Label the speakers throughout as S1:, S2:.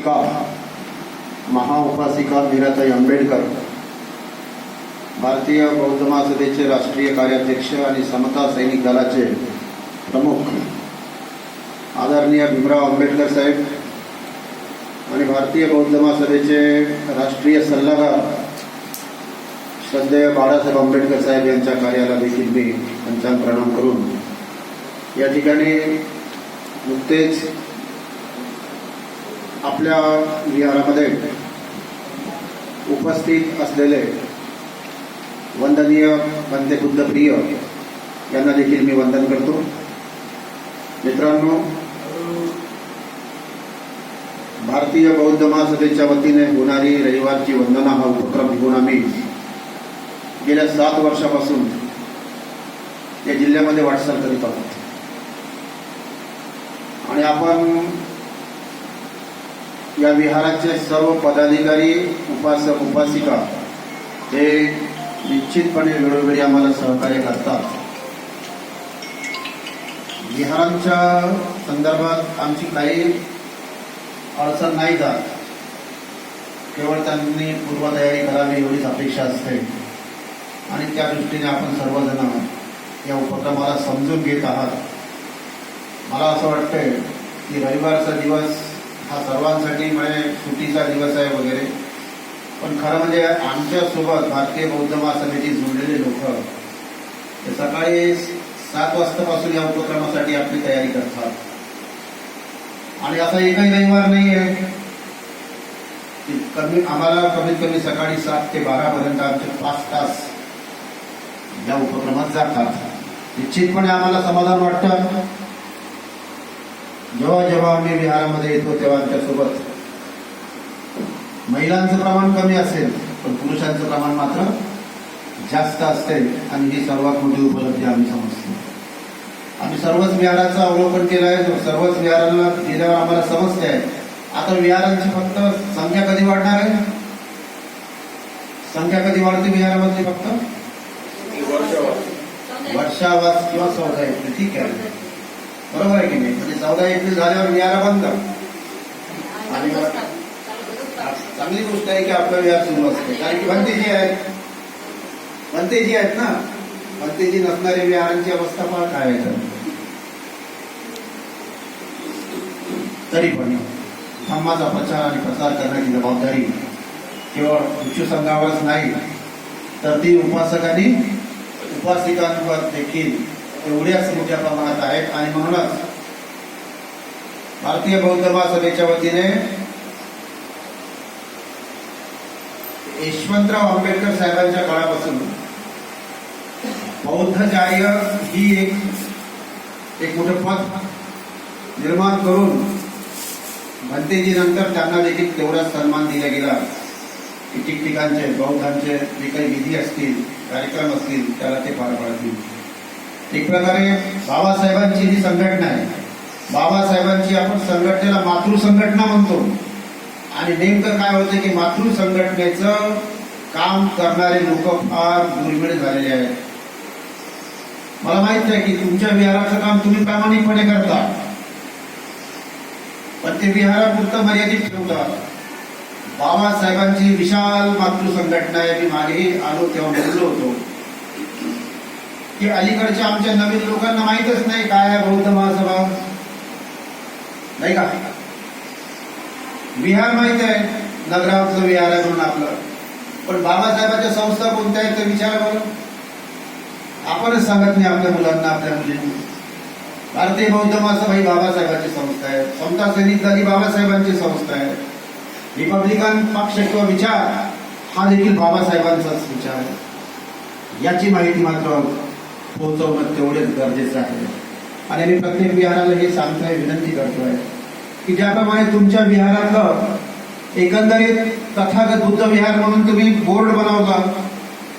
S1: उपासिका महाउपासिका मीराताई आंबेडकर. भारतीय बौद्ध महासभेचे राष्ट्रीय कार्याध्यक्ष आणि समता सैनिक दलाचे प्रमुख आदरणीय भीमराव आंबेडकर साहेब आणि भारतीय बौद्ध महासभेचे राष्ट्रीय सल्लागार श्रद्धेय बाळासाहेब आंबेडकर साहेब यांच्या कार्याला देखील मी पंचांग प्रणाम करून या ठिकाणी नुकतेच आपल्या विहारामध्ये उपस्थित असलेले वंदनीय वंदे प्रिय यांना देखील मी वंदन करतो. मित्रांनो भारतीय बौद्ध महासभेच्या वतीने होणारी रविवारची वंदना हा उपक्रम घेऊन आम्ही गेल्या सात वर्षापासून या जिल्ह्यामध्ये वाटचाल करीत आहोत. आणि आपण या विहाराचे सर्व पदाधिकारी उपासक उपासिका हे निश्चितपणे वेळोवेळी आम्हाला सहकार्य करतात. विहारांच्या संदर्भात आमची काही अडचण नाही जात केवळ त्यांनी पूर्वतयारी करावी एवढीच अपेक्षा असते. आणि त्या दृष्टीने आपण सर्वजण या उपक्रमाला समजून घेत आहात. मला असं वाटतंय की रविवारचा दिवस हा सर्वांसाठी म्हणजे सुट्टीचा दिवस आहे वगैरे. पण खरं म्हणजे आमच्यासोबत भारतीय बौद्ध महासभेची जोडलेले लोक सकाळी सात वाजतापासून या उपक्रमासाठी आपली तयारी करतात. आणि असा एकही रविवार नाही आहे की कमी आम्हाला कमीत कमी सकाळी सात ते बारा पर्यंत आमचे पाच तास या उपक्रमात जातात. निश्चितपणे आम्हाला समाधान वाटतं. जेव्हा जेव्हा आम्ही विहारामध्ये येतो तेव्हा आमच्यासोबत महिलांचं प्रमाण कमी असेल पण पुरुषांचं प्रमाण मात्र जास्त असते आणि ही सर्वात मोठी उपलब्धी आम्ही समजतो. आम्ही सर्वच विहाराचं अवलोकन केलं आहे सर्वच विहाराला गेल्यावर आम्हाला समजते आहे. आता विहारांची फक्त संख्या कधी वाढणार आहे? संख्या कधी वाढते विहारामधली फक्त? वर्षावास किंवा एप्रिल ठीक आहे. बरोबर आहे की नाही? म्हणजे चौदा एप्रिल झाल्यावर विहार बंद. आणि चांगली गोष्ट आहे की आपलं विहार सुरू असते. कारण की भंतेजी आहेत. भंतेजी आहेत ना? भंतेजी नसणारे विहारांची अवस्था फार काय आहे. तरी पण धम्माचा प्रचार आणि प्रसार करण्याची जबाबदारी केवळ भिक्षू संघावरच नाही, तर ती उपासकांनी, उपासिकांवर देखील एवढ्याच मोठ्या प्रमाणात आहेत. आणि म्हणूनच भारतीय बौद्ध महासभेच्या वतीने यशवंतराव आंबेडकर साहेबांच्या काळापासून बौद्धचार्य ही एक एक मोठं पद निर्माण करून भंतेजीनंतर त्यांना देखील तेवढा सन्मान दिला गेला. की ठिकठिकाणचे बौद्धांचे जे काही विधी असतील कार्यक्रम असतील त्याला ते पार पाडतील. एक प्रकारे बाबासाहेबांची जी संघटना आहे. बाबासाहेबांची आपण संघटनेला मातृ संघटना म्हणतो. आणि नेमकं काय होतं की मातृ संघटनेचं काम करणारे लोक फार दुर्मिळ झालेले आहेत. मला माहीत आहे की तुमच्या विहाराचं काम तुम्ही प्रामाणिकपणे करता. पण ते विहारापुरतं मर्यादित ठेवतात. बाबासाहेबांची विशाल मातृ संघटना आहे. मी मागेही आलो तेव्हा बोललो होतो. की अलीकडच्या आमच्या नवीन लोकांना माहीतच नाही काय आहे बौद्ध महासभा. नाही का? विहार माहीत आहे नगरावरचं विहार आहे म्हणून आपलं. पण बाबासाहेबांच्या संस्था कोणत्या आहेत ते विचार बरं. आपणच सांगत नाही आपल्या मुलांना आपल्या मुलींना. भारतीय बौद्ध महासभा ही बाबासाहेबांची संस्था आहे. समता सैनिक दल ही बाबासाहेबांची संस्था आहे. रिपब्लिकन पक्ष किंवा विचार हा देखील बाबासाहेबांचाच विचार आहे. याची माहिती मात्र पोहोचवणं तेवढेच गरजेचं आहे. आणि मी प्रत्येक विहाराला हे सांगतोय विनंती करतोय की ज्याप्रमाणे तुमच्या विहारातलं एकंदरीत तथागत बुद्ध विहार म्हणून तुम्ही बोर्ड बनवला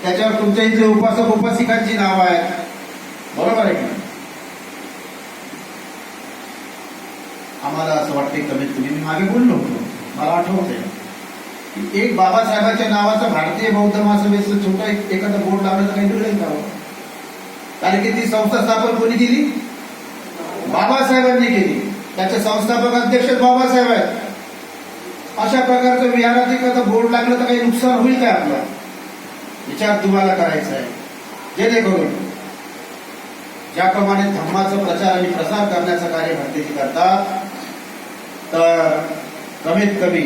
S1: त्याच्यावर तुमच्या इथले उपासक उपासिकांची नावं आहेत. बरोबर आहे की आम्हाला असं वाटते कमीत कमी मी मागे बोललो होतो. मला आठवतंय की एक बाबासाहेबांच्या नावाचं भारतीय बौद्ध महासभेचं छोटं एखादं बोर्ड लावण्याचं काही मिळेल का कारण की ती संस्था स्थापन कोणी केली? बाबासाहेबांनी केली. त्याचे संस्थापक अध्यक्ष बाबासाहेब आहेत. अशा प्रकारचं विहारात एखादं बोर्ड लागलं तर काही नुकसान होईल काय आपलं? विचार तुम्हाला करायचा आहे. जेणेकरून ज्याप्रमाणे धर्माचा प्रचार आणि प्रसार करण्याचं कार्य भक्तीजी करतात तर कमीत कमी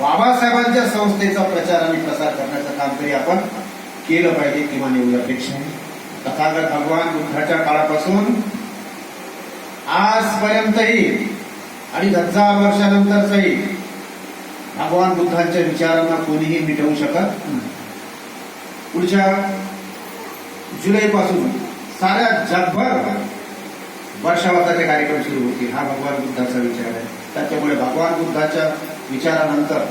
S1: बाबासाहेबांच्या संस्थेचा प्रचार आणि प्रसार करण्याचं काम तरी आपण केलं पाहिजे किमान एवढी अपेक्षा आहे. तथागत भगवान बुद्धाच्या काळापासून आजपर्यंतही अडीच हजार वर्षानंतरचही भगवान बुद्धांच्या विचारांना कोणीही मिटवू शकत पुढच्या जुलैपासून साऱ्या जगभर वर्षावताचे कार्यक्रम सुरू होतील. हा भगवान बुद्धाचा विचार आहे. त्याच्यामुळे भगवान बुद्धाच्या विचारानंतर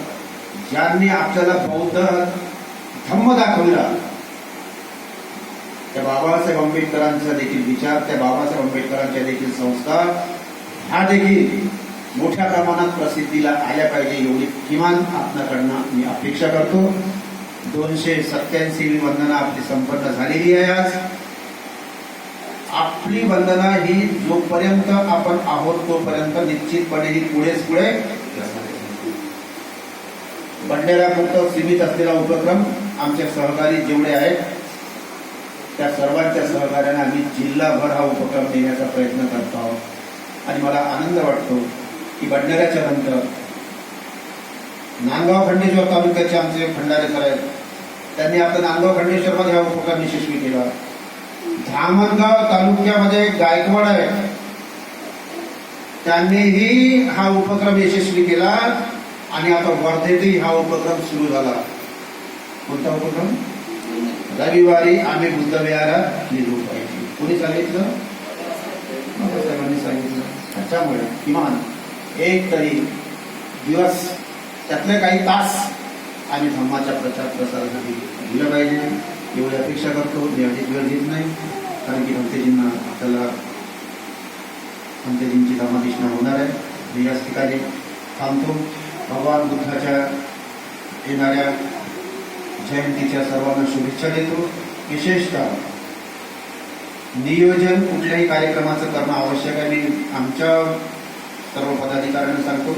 S1: ज्यांनी आपल्याला बौद्ध धम्म दाखवला त्या बाबासाहेब आंबेडकरांचा देखील विचार त्या बाबासाहेब आंबेडकरांच्या देखील संस्था ह्या देखील मोठ्या प्रमाणात प्रसिद्धीला आल्या पाहिजे एवढी किमान आपल्याकडनं मी अपेक्षा करतो. दोनशे सत्याऐंशी वंदना आपली संपन्न झालेली आहे आज. आपली वंदना ही जोपर्यंत आपण आहोत तोपर्यंत निश्चितपणे ही पुढेच पुढे बंडेरापुरतं सीमित असलेला उपक्रम आमचे सहकारी जेवढे आहेत त्या सर्वांच्या सहकार्याने आम्ही जिल्हाभर हा उपक्रम देण्याचा प्रयत्न करतो आहोत. आणि मला आनंद वाटतो की भंडाऱ्याच्या नंतर नांदगाव खंडेश्वर तालुक्याचे आमचे भंडारे सर आहेत. त्यांनी आता नांदगाव खंडेश्वरमध्ये हा उपक्रम यशस्वी केला. धामणगाव तालुक्यामध्ये गायकवाड आहे. त्यांनीही हा उपक्रम यशस्वी केला आणि आता वर्धेतही हा उपक्रम सुरू झाला. कोणता उपक्रम? रविवारी आम्ही बुद्धविहारात निघू पाहिजे कोणी सांगितलं? बाबासाहेबांनी सांगितलं. त्याच्यामुळे किमान एक तरी दिवस त्यातले काही तास आम्ही धर्माच्या प्रचार प्रसारासाठी दिलं पाहिजे. एवढी अपेक्षा करतो. मी अधिक वेळ नाही. कारण की भक्तजींना आपल्याला भक्तजींची धर्माधिष्णा होणार आहे. मी याच ठिकाणी थांबतो. भगवान बुद्धाच्या येणाऱ्या जयंतीच्या सर्वांना शुभेच्छा देतो. विशेषतः नियोजन कुठल्याही कार्यक्रमाचं करणं आवश्यक आहे. आमच्या सर्व पदाधिकाऱ्यांना सांगतो.